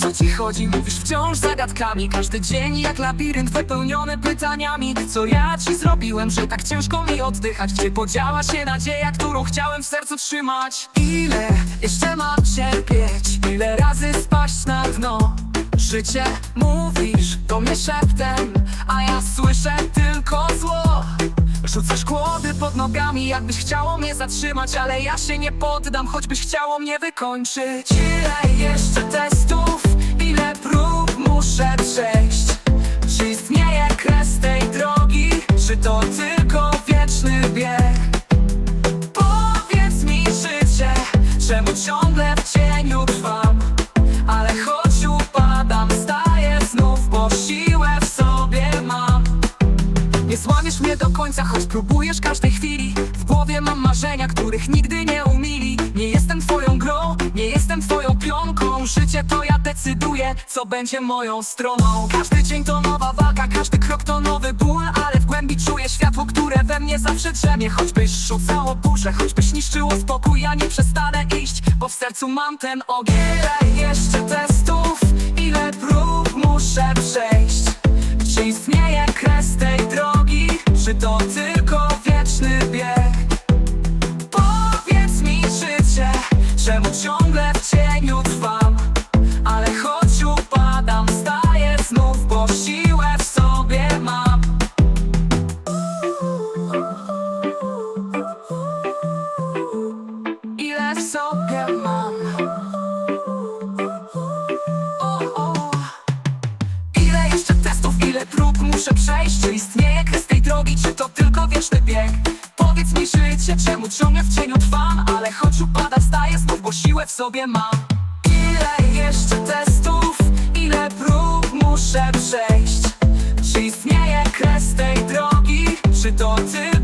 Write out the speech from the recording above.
co ci chodzi? Mówisz wciąż zagadkami Każdy dzień jak labirynt wypełniony pytaniami Co ja ci zrobiłem, że tak ciężko mi oddychać Gdzie podziała się nadzieja, którą chciałem w sercu trzymać Ile jeszcze mam cierpieć? Ile razy spaść na dno? Życie mówisz do mnie szeptem A ja słyszę tylko zło Rzucasz pod nogami, jakbyś chciało mnie zatrzymać Ale ja się nie poddam, choćbyś chciało mnie wykończyć. Ile jeszcze testów, końca, choć próbujesz każdej chwili. W głowie mam marzenia, których nigdy nie umili. Nie jestem twoją grą, nie jestem twoją pionką. Życie to ja decyduję, co będzie moją stroną. Każdy dzień to nowa walka, każdy krok to nowy ból Ale w głębi czuję światło, które we mnie zawsze drzemie. Choćbyś rzucało burzę, choćbyś niszczyło spokój Ja nie przestanę iść, bo w sercu mam ten ogień. Ile jeszcze testów, ile prób muszę przejść muszę przejść Czy istnieje kres tej drogi, czy to tylko wieczny bieg? Powiedz mi życie, czemu ciągle w cieniu trwam Ale choć upada, wstaję znów, bo siłę w sobie mam Ile jeszcze testów, ile prób muszę przejść? Czy istnieje kres tej drogi, czy to tylko